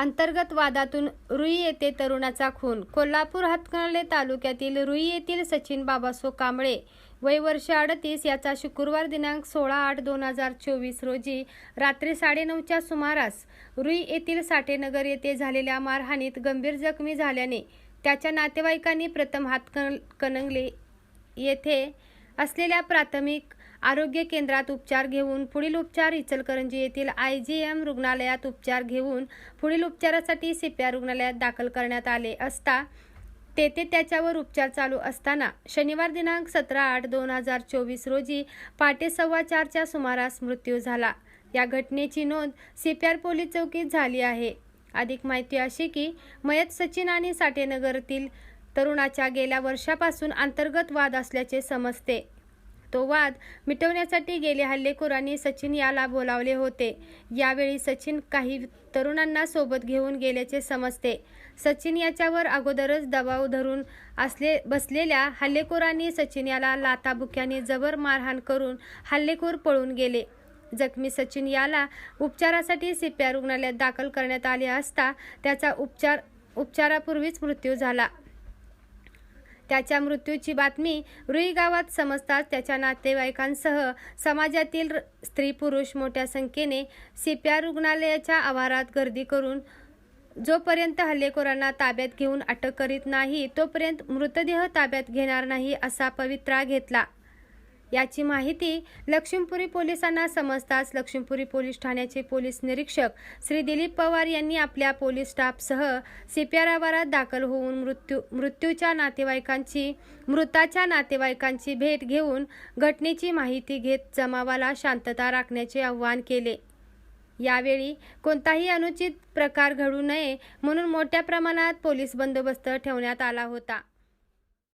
अंतर्गत वादातून रुई येथे तरुणाचा खून. कोल्हापूर हातकणले तालुक्यातील रुई येथील सचिन बाबासो कांबळे वय वर्ष अडतीस याचा शुक्रवार दिनांक सोळा आठ दोन हजार चोवीस रोजी रात्री साडेनऊच्या सुमारास रुई येथील साठेनगर येथे झालेल्या मारहाणीत गंभीर जखमी झाल्याने त्याच्या नातेवाईकांनी प्रथम हातकण कनंगले येथे असलेल्या प्राथमिक आरोग्य केंद्रात उपचार घेऊन पुढील उपचार इचलकरंजी येथील आय जी एम रुग्णालयात उपचार घेऊन पुढील उपचारासाठी सीपीआर रुग्णालयात दाखल करण्यात आले असता तेथे त्याच्यावर उपचार चालू असताना शनिवार दिनांक सतरा आठ दोन हजार चोवीस रोजी पहाटे सव्वा चारच्या सुमारास मृत्यू झाला. या घटनेची नोंद सीपीआर पोलीस चौकीत झाली आहे. अधिक माहिती अशी की मयत सचिन आणि साठेनगरतील तरुणाच्या गेल्या वर्षापासून अंतर्गत वाद असल्याचे समजते. तो वाद मिटवण्यासाठी गेले हल्लेखोरांनी सचिन याला बोलावले होते. यावेळी सचिन काही तरुणांना सोबत घेऊन गेल्याचे समजते. सचिन याच्यावर अगोदरच दबाव धरून असले बसलेल्या हल्लेखोरांनी सचिन याला लाताबुक्याने जबर मारहाण करून हल्लेखोर पळून गेले. जखमी सचिन याला उपचारासाठी सीपीआर रुग्णालयात दाखल करण्यात आले असता त्याचा उपचार उपचारापूर्वीच मृत्यू झाला. त्याच्या मृत्यूची बातमी रुई गावात समजताच त्याच्या नातेवाईकांसह समाजातील स्त्री पुरुष मोठ्या संख्येने सीपीआर रुग्णालयाच्या आवारात गर्दी करून जोपर्यंत हल्लेखोरांना ताब्यात घेऊन अटक करीत नाही तोपर्यंत मृतदेह ताब्यात घेणार नाही असा पवित्रा घेतला. याची माहिती लक्ष्मीपुरी पोलिसांना समजताच लक्ष्मीपुरी पोलीस ठाण्याचे पोलीस निरीक्षक श्री दिलीप पवार यांनी आपल्या पोलीस स्टाफसह सीपीआर आवारात दाखल होऊन मृत्यू मृत्यूच्या नातेवाईकांची मृताच्या नातेवाईकांची भेट घेऊन घटनेची माहिती घेत जमावाला शांतता राखण्याचे आवाहन केले. यावेळी कोणताही अनुचित प्रकार घडू नये म्हणून मोठ्या प्रमाणात पोलीस बंदोबस्त ठेवण्यात आला होता.